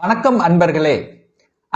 வணக்கம் அன்பர்களே.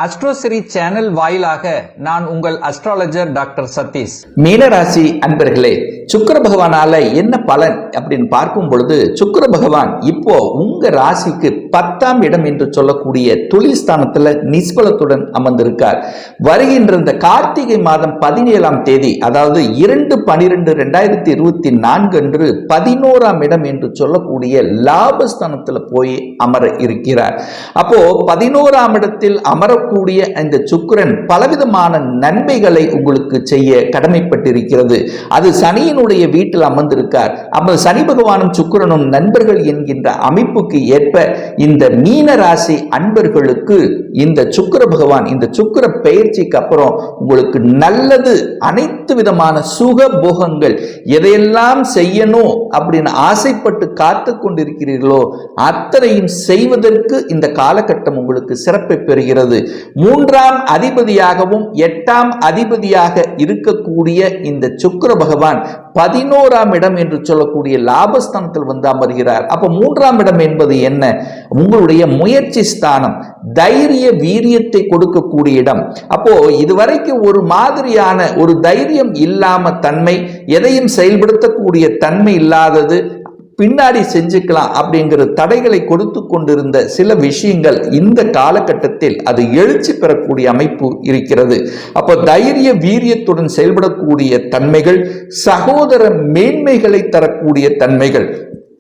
அஸ்ட்ரோசிரி சேனல் வாயிலாக நான் உங்கள் அஸ்ட்ராலஜர் டாக்டர் சதீஷ். மீனராசி அன்பர்களே சுக்கர பகவானால என்ன பலன் அப்படின்னு பார்க்கும் பொழுது சுக்கர பகவான் இப்போ உங்க ராசிக்கு பத்தாம் இடம் என்று சொல்லக்கூடிய தொழில் ஸ்தானத்துல நிஸ்பலத்துடன் அமர்ந்திருக்கார். வருகின்ற இந்த கார்த்திகை மாதம் பதினேழாம் தேதி அதாவது இரண்டு பனிரெண்டு ரெண்டாயிரத்தி இருபத்தி நான்கு அன்று பதினோராம் இடம் என்று சொல்லக்கூடிய லாபஸ்தானத்துல போய் அமர இருக்கிறார். அப்போ பதினோராம் இடத்தில் அமர வரக்கூடிய இந்த சுக்கிரன் பலவிதமான நன்மைகளை உங்களுக்கு செய்ய கடமைப்பட்டிருக்கிறது. அது சனியினுடைய வீட்டில் அமர்ந்திருக்கார். அப்ப சனி பகவானும் சுக்கரனும் நண்பர்கள் என்கின்ற அமைப்புக்கு ஏற்ப இந்த மீன ராசி அன்பர்களுக்கு இந்த சுக்கிர பகவான் இந்த சுக்கிர பயிற்சிக்கு அப்புறம் உங்களுக்கு நல்லது அனைத்து விதமான சுக போகங்கள் எதையெல்லாம் செய்யணும் அப்படின்னு ஆசைப்பட்டு காத்து கொண்டிருக்கிறீர்களோ அத்தனையும் செய்வதற்கு இந்த காலகட்டம் உங்களுக்கு சிறப்பை பெறுகிறது. மூன்றாம் அதிபதியாகவும் எட்டாம் அதிபதியாக இருக்கக்கூடிய இந்த சுக்கர பகவான் பதினோராம் இடம் என்று சொல்லக்கூடிய லாபஸ்தானத்தில் வந்து அமர்கிறார். அப்ப மூன்றாம் இடம் என்பது என்ன? உங்களுடைய முயற்சி ஸ்தானம் தைரிய வீரியத்தை கொடுக்கக்கூடிய இடம். அப்போ இதுவரைக்கும் ஒரு மாதிரியான ஒரு தைரியம் இல்லாம தன்மை எதையும் செயல்படுத்தக்கூடிய தன்மை இல்லாதது பின்னாடி செஞ்சுக்கலாம் அப்படிங்கிற தடைகளை கொடுத்து கொண்டிருந்த சில விஷயங்கள் இந்த காலகட்டத்தில் அது எழுச்சி பெறக்கூடிய அமைப்பு இருக்கிறது. அப்போ தைரிய வீரியத்துடன் செயல்படக்கூடிய தன்மைகள் சகோதர மேன்மைகளை தரக்கூடிய தன்மைகள்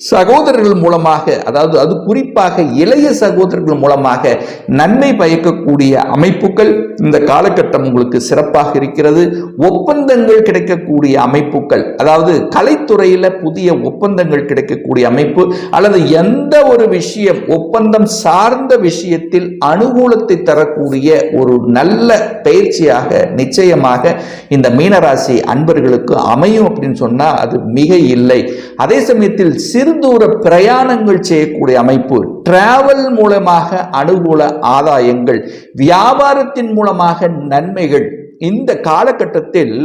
சகோதரர்கள் மூலமாக அதாவது அது குறிப்பாக இளைய சகோதரர்கள் மூலமாக நன்மை பயக்கக்கூடிய அமைப்புகள் இந்த காலகட்டம் உங்களுக்கு சிறப்பாக இருக்கிறது. ஒப்பந்தங்கள் கிடைக்கக்கூடிய அமைப்புகள் அதாவது கலைத்துறையில புதிய ஒப்பந்தங்கள் கிடைக்கக்கூடிய அமைப்பு அல்லது எந்த ஒரு விஷயம் ஒப்பந்தம் சார்ந்த விஷயத்தில் அனுகூலத்தை தரக்கூடிய ஒரு நல்ல பயிற்சியாக நிச்சயமாக இந்த மீனராசி அன்பர்களுக்கு அமையும் அப்படின்னு சொன்னால் அது மிக இல்லை. அதே சமயத்தில் சிறு தூர பிரயாணங்கள் செய்யக்கூடிய அமைப்பு டிராவல் மூலமாக அனுகூல ஆதாயங்கள் வியாபாரத்தின் மூலமாக நன்மைகள். இந்த காலகட்டத்தில்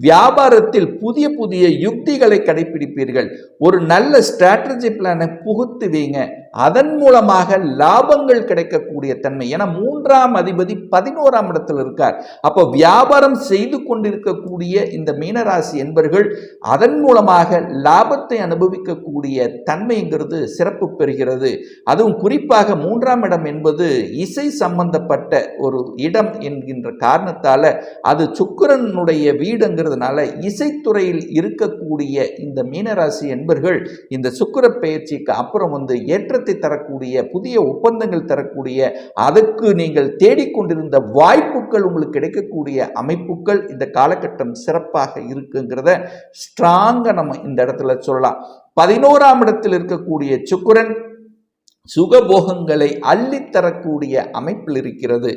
வியாபாரத்தில் புதிய புதிய யுக்திகளை கடைபிடிப்பீர்கள். ஒரு நல்ல ஸ்ட்ராட்டஜி பிளானை புகுத்துவீங்க அதன் மூலமாக லாபங்கள் கிடைக்கக்கூடிய தன்மை. ஏன்னா மூன்றாம் அதிபதி பதினோராம் இடத்தில் இருக்கார். அப்போ வியாபாரம் செய்து கொண்டிருக்கக்கூடிய இந்த மீனராசி என்பர்கள் அதன் மூலமாக லாபத்தை அனுபவிக்கக்கூடிய தன்மைங்கிறது சிறப்பு பெறுகிறது. அதுவும் குறிப்பாக மூன்றாம் இடம் என்பது இசை சம்பந்தப்பட்ட ஒரு இடம் என்கின்ற காரணத்தால் அது சுக்கிரனுடைய வீடுங்கிறதுனால இசைத்துறையில் இருக்கக்கூடிய இந்த மீனராசி என்பர்கள் இந்த சுக்கிர பயிற்சிக்கு அப்புறம் வந்து ஏற்ற ஏற்றத்தை தரக்கூடிய புதிய ஒப்பந்தங்கள் தரக்கூடிய அதுக்கு நீங்கள் தேடிக்கொண்டிருந்த வாய்ப்புகள் உங்களுக்கு கிடைக்கக்கூடிய அமைப்புகள் இந்த காலகட்டம் சிறப்பாக இருக்குங்கிறத ஸ்ட்ராங்காக நம்ம இந்த இடத்துல சொல்லலாம். பதினோராம் இடத்தில் இருக்கக்கூடிய சுக்குரன் சுகபோகங்களை அள்ளித்தரக்கூடிய அமைப்பில் இருக்கிறது.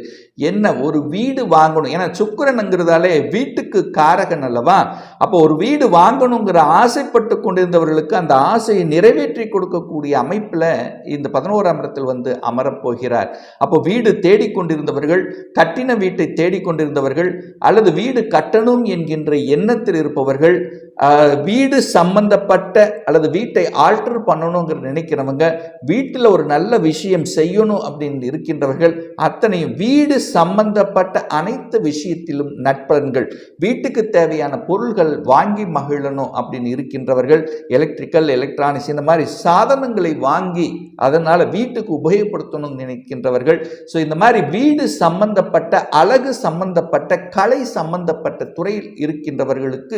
என்ன ஒரு வீடு வாங்கணும். ஏன்னா சுக்கரனுங்கிறதாலே வீட்டுக்கு காரகன் அல்லவா? அப்போ ஒரு வீடு வாங்கணுங்கிற ஆசைப்பட்டு கொண்டிருந்தவர்களுக்கு அந்த ஆசையை நிறைவேற்றி கொடுக்கக்கூடிய அமைப்பில் இந்த பதினோராம் இடத்தில் வந்து அமரப்போகிறார் அப்போ வீடு தேடிக்கொண்டிருந்தவர்கள் கட்டின வீட்டை தேடிக்கொண்டிருந்தவர்கள் அல்லது வீடு கட்டணும் என்கின்ற எண்ணத்தில் இருப்பவர்கள் வீடு சம்பந்தப்பட்ட அல்லது வீட்டை ஆல்டர் பண்ணணுங்கிற நினைக்கிறவங்க வீட்டில் ஒரு நல்ல விஷயம் செய்யணும் அப்படின்னு இருக்கின்றவர்கள் அத்தனையும் வீடு சம்பந்தப்பட்ட அனைத்து விஷயத்திலும் நட்பலன்கள் வீட்டுக்கு தேவையான பொருள்கள் வாங்கி மகிழணும் அப்படின்னு இருக்கின்றவர்கள் எலக்ட்ரிக்கல் எலக்ட்ரானிக்ஸ் இந்த மாதிரி சாதனங்களை வாங்கி அதனால் வீட்டுக்கு உபயோகப்படுத்தணும்னு நினைக்கின்றவர்கள் ஸோ இந்த மாதிரி வீடு சம்பந்தப்பட்ட அழகு சம்பந்தப்பட்ட கலை சம்பந்தப்பட்ட துறையில் இருக்கின்றவர்களுக்கு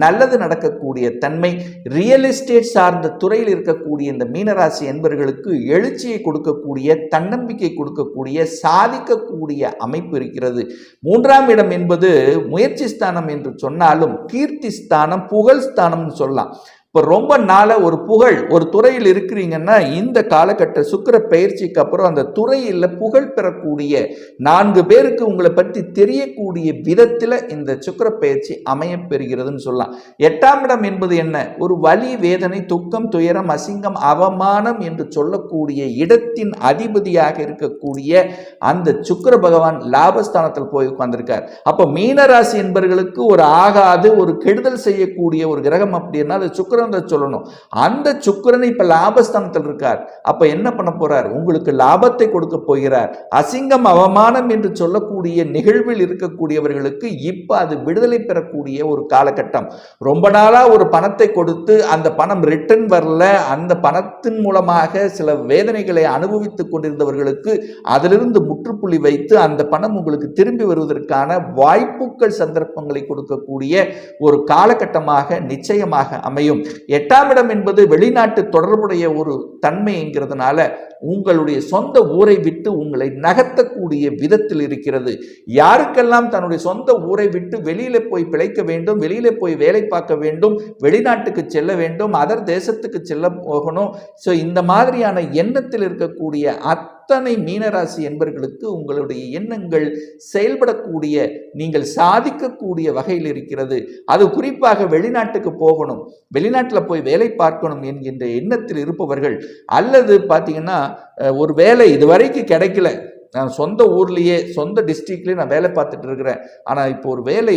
நல்லது நடக்கக்கூடிய தன்மை ரியல் எஸ்டேட் சார்ந்த துறையில் இருக்கக்கூடிய இந்த மீனராசி என்பவர்களுக்கு எழுச்சியை கொடுக்கக்கூடிய தன்னம்பிக்கை கொடுக்கக்கூடிய சாதிக்கக்கூடிய அமைப்பு இருக்கிறது. மூன்றாம் இடம் என்பது முயற்சி ஸ்தானம் என்று சொன்னாலும் கீர்த்தி ஸ்தானம் புகழ் ஸ்தானம்னு சொல்லலாம். இப்போ ரொம்ப நாளாக ஒரு புகழ் ஒரு துறையில் இருக்கிறீங்கன்னா இந்த காலகட்ட சுக்கிர பயிற்சிக்கு அப்புறம் அந்த துறையில் புகழ் பெறக்கூடிய நான்கு பேருக்கு உங்களை பற்றி தெரியக்கூடிய விதத்தில் இந்த சுக்கிர பயிற்சி அமைய பெறுகிறதுன்னு சொல்லலாம். எட்டாம் இடம் என்பது என்ன? ஒரு வலி வேதனை துக்கம் துயரம் அசிங்கம் அவமானம் என்று சொல்லக்கூடிய இடத்தின் அதிபதியாக இருக்கக்கூடிய அந்த சுக்கிர பகவான் லாபஸ்தானத்தில் போய் உட்கார்ந்திருக்கார். அப்போ மீனராசி என்பவர்களுக்கு ஒரு ஆகாது ஒரு கெடுதல் செய்யக்கூடிய ஒரு கிரகம் அப்படின்னா அது சுக்கர சுக்கரன்ற சொல்லணும். அந்த சுக்கிரன் இப்ப லாபஸ்தானத்தில் இருக்கார். அப்ப என்ன பண்ண போறார்? உங்களுக்கு லாபத்தை கொடுக்க போகிறார். அசிங்கம் அவமானம் என்று சொல்லக்கூடிய நிகழ்வில் இருக்கக்கூடியவர்களுக்கு இப்ப அது விடுதலை பெறக்கூடிய ஒரு காலகட்டம். ரொம்ப நாளா ஒரு பணத்தை கொடுத்து அந்த பணம் ரிட்டர்ன் வரல. அந்த பணத்தின் மூலமாக சில வேதனைகளை அனுபவித்துக் கொண்டிருந்தவர்களுக்கு அதிலிருந்து முற்றுப்புள்ளி வைத்து அந்த பணம் உங்களுக்கு திரும்பி வருவதற்கான வாய்ப்புகள் சந்தர்ப்பங்களை கொடுக்கக்கூடிய ஒரு காலகட்டமாக நிச்சயமாக அமையும். எட்டாம் இடம் என்பது வெளிநாட்டு தொடர்புடைய ஒரு தன்மைங்கிறதுனால உங்களுடைய சொந்த ஊரை விட்டு உங்களை நகர்த்தக்கூடிய விதத்தில் இருக்கிறது. யாருக்கெல்லாம் தன்னுடைய சொந்த ஊரை விட்டு வெளியில போய் பிழைக்க வேண்டும் வெளியில போய் வேலை பார்க்க வேண்டும் வெளிநாட்டுக்கு செல்ல வேண்டும் அதர் தேசத்துக்கு செல்ல போகணும் ஸோ இந்த மாதிரியான எண்ணத்தில் இருக்கக்கூடிய அத்தனை மீனராசி என்பர்களுக்கு உங்களுடைய எண்ணங்கள் செயல்படக்கூடிய நீங்கள் சாதிக்கக்கூடிய வகையில் இருக்கிறது. அது குறிப்பாக வெளிநாட்டுக்கு போகணும் வெளிநாட்டில் போய் வேலை பார்க்கணும் என்கின்ற எண்ணத்தில் இருப்பவர்கள் அல்லது பார்த்தீங்கன்னா ஒரு வேலை இதுவரைக்கும் கிடைக்கல. நான் சொந்த ஊர்லேயே சொந்த டிஸ்ட்ரிக்ட்லேயே நான் வேலை பார்த்துட்டு இருக்கிறேன். ஆனால் இப்போ ஒரு வேலை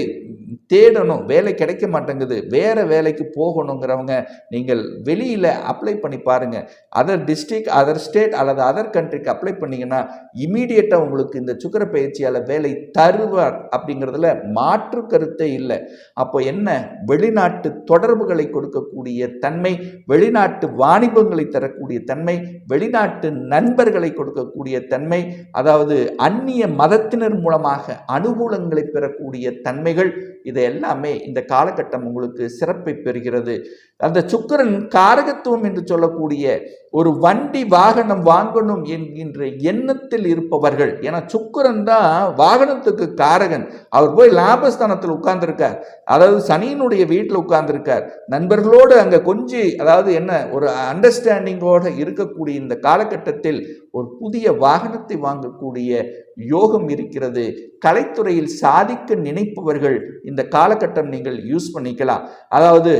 தேடணும் வேலை கிடைக்க மாட்டேங்குது. வேறு வேலைக்கு போகணுங்கிறவங்க நீங்கள் வெளியில் அப்ளை பண்ணி பாருங்கள் அதர் டிஸ்ட்ரிக் அதர் ஸ்டேட் அல்லது அதர் கண்ட்ரிக்கு அப்ளை பண்ணிங்கன்னா இமீடியட்டாக உங்களுக்கு இந்த சுக்கர பயிற்சியால் வேலை தருவார் அப்படிங்கிறதுல மாற்று கருத்தே இல்லை. அப்போ என்ன? வெளிநாட்டு தொடர்புகளை கொடுக்கக்கூடிய தன்மை வெளிநாட்டு வாணிபங்களை தரக்கூடிய தன்மை வெளிநாட்டு நண்பர்களை கொடுக்கக்கூடிய தன்மை அதாவது அந்நிய மதத்தினர் மூலமாக அனுகூலங்களை பெறக்கூடிய தன்மைகள் இது எல்லாமே இந்த காலகட்டம் உங்களுக்கு சிறப்பை பெறுகிறது. அந்த சுக்கிரன் காரகத்துவம் என்று சொல்லக்கூடிய ஒரு வண்டி வாகனம் வாங்கணும் என்கின்ற எண்ணத்தில் இருப்பவர்கள். ஏன்னா சுக்கிரன் தான் வாகனத்துக்கு காரகன். அவர் போய் லாபஸ்தானத்தில் உட்கார்ந்துருக்கார். அதாவது சனியினுடைய வீட்டில் உட்கார்ந்துருக்கார். நண்பர்களோடு அங்கே கொஞ்சி அதாவது என்ன ஒரு அண்டர்ஸ்டாண்டிங்கோடு இருக்கக்கூடிய இந்த காலகட்டத்தில் ஒரு புதிய வாகனத்தை வாங்கக்கூடிய யோகம் இருக்கிறது. கலைத்துறையில் சாதிக்க நினைப்பவர்கள் இந்த காலகட்டம் நீங்கள் யூஸ் பண்ணிக்கலாம். அதாவது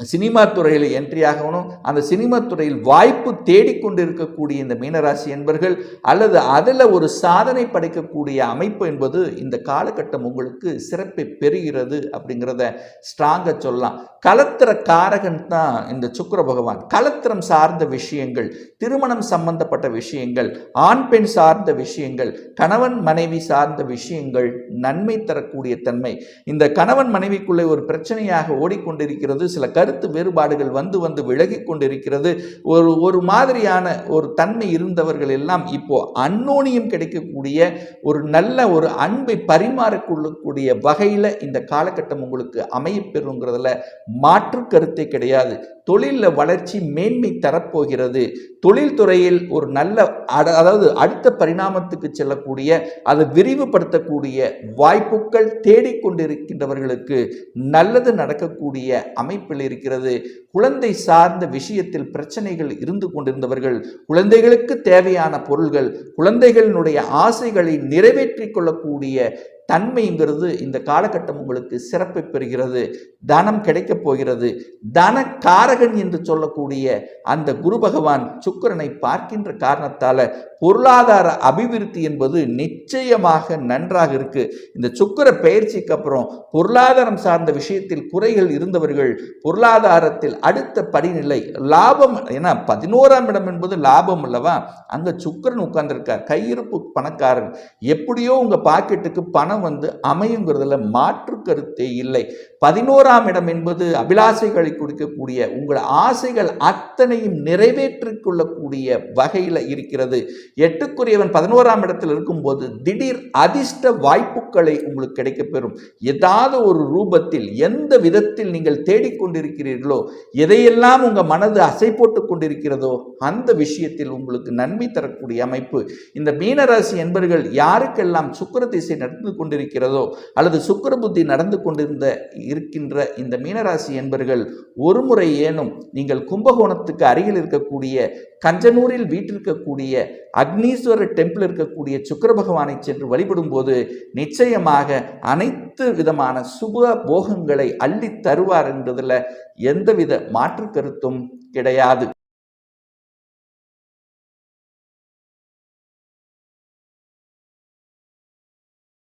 சினிமா துறையில் என்ட்ரி ஆகணும். அந்த சினிமா துறையில் வாய்ப்பு தேடிக்கொண்டு இருக்கக்கூடிய இந்த மீனராசி என்பர்கள் அல்லது அதில் ஒரு சாதனை படைக்கக்கூடிய அமைப்பு என்பது இந்த காலகட்டம் உங்களுக்கு சிறப்பை பெறுகிறது அப்படிங்கிறத ஸ்ட்ராங்காக சொல்லலாம். கலத்திர காரகன் தான் இந்த சுக்கர பகவான். கலத்திரம் சார்ந்த விஷயங்கள் திருமணம் சம்பந்தப்பட்ட விஷயங்கள் ஆண் பெண் சார்ந்த விஷயங்கள் கணவன் மனைவி சார்ந்த விஷயங்கள் நன்மை தரக்கூடிய தன்மை. இந்த கணவன் மனைவிக்குள்ளே ஒரு பிரச்சனையாக ஓடிக்கொண்டிருக்கிறது. சில கருத்து வேறுபாடுகள் வந்து வந்து விலகி கொண்டிருக்கிறது. ஒரு ஒரு மாதிரியான ஒரு தன்மை இருந்தவர்கள் எல்லாம் இப்போ அன்னோனியம் கிடைக்கக்கூடிய ஒரு நல்ல ஒரு அன்பை பரிமாறிக்கொள்ளக்கூடிய வகையில் இந்த காலகட்டம் உங்களுக்கு அமையப்பெறுங்கிறதுல மாற்று கருத்தை கிடையாது. தொழிலில் வளர்ச்சி மேன்மை தரப்போகிறது. தொழில்துறையில் ஒரு நல்ல அதாவது அடுத்த பரிணாமத்துக்கு செல்லக்கூடிய அதை விரிவுபடுத்தக்கூடிய வாய்ப்புகள் தேடிக்கொண்டிருக்கின்றவர்களுக்கு நல்லது நடக்கக்கூடிய அமைப்பில் இருக்கிறது. குழந்தை சார்ந்த விஷயத்தில் பிரச்சனைகள் இருந்து கொண்டிருந்தவர்கள் குழந்தைகளுக்கு தேவையான பொருள்கள் குழந்தைகளினுடைய ஆசைகளை நிறைவேற்றிக் கொள்ளக்கூடிய தன்மைங்கிறது இந்த காலகட்டம் உங்களுக்கு சிறப்பை பெறுகிறது. தனம் கிடைக்கப் போகிறது. தன காரகன் என்று சொல்லக்கூடிய அந்த குரு பகவான் சுக்கிரனை பார்க்கின்ற காரணத்தால பொருளாதார அபிவிருத்தி என்பது நிச்சயமாக நன்றாக இருக்கு. இந்த சுக்கிர பயிற்சிக்கு அப்புறம் பொருளாதாரம் சார்ந்த விஷயத்தில் குறைகள் இருந்தவர்கள் பொருளாதாரத்தில் அடுத்த படிநிலை லாபம் ஏன்னா பதினோராம் இடம் என்பது லாபம் அல்லவா? அங்க சுக்கிரன் உட்கார்ந்திருக்கார். கையிருப்பு பணக்காரன். எப்படியோ உங்க பாக்கெட்டுக்கு பணம் வந்து அமையுங்கிறதுல மாற்று கருத்தே இல்லை. பதினோராம் இடம் என்பது அபிலாசைகளை கொடுக்கக்கூடிய உங்கள் ஆசைகள் அத்தனையும் நிறைவேற்றிக் கொள்ளக்கூடிய வகையில் இருக்கிறது. எட்டுக்குரியவன் பதினோராம் இடத்தில் இருக்கும்போது திடீர் அதிர்ஷ்ட வாய்ப்புகளை உங்களுக்கு கிடைக்கப்பெறும் ஏதாவது ஒரு ரூபத்தில் எந்த விதத்தில் நீங்கள் தேடிக்கொண்டிருக்கிறீர்களோ எதையெல்லாம் உங்கள் மனது அசை போட்டு கொண்டிருக்கிறதோ அந்த விஷயத்தில் உங்களுக்கு நன்மை தரக்கூடிய அமைப்பு. இந்த மீனராசி என்பர்கள் யாருக்கெல்லாம் சுக்கிர திசை நடந்து கொண்டிருக்கிறதோ அல்லது சுக்கிர புத்தி நடந்து கொண்டிருந்த இருக்கின்ற இந்த மீனராசி என்பர்கள் ஒரு முறை ஏனும் நீங்கள் கும்பகோணத்துக்கு அருகில் இருக்கக்கூடிய கஞ்சனூரில் வீட்டிருக்கக்கூடிய அக்னீஸ்வரர் டெம்பிள் இருக்கக்கூடிய சுக்கர பகவானை சென்று வழிபடும் போது நிச்சயமாக அனைத்து விதமான சுப போகங்களை அள்ளி தருவார் என்றதில் எந்தவித மாற்று கருத்தும் கிடையாது.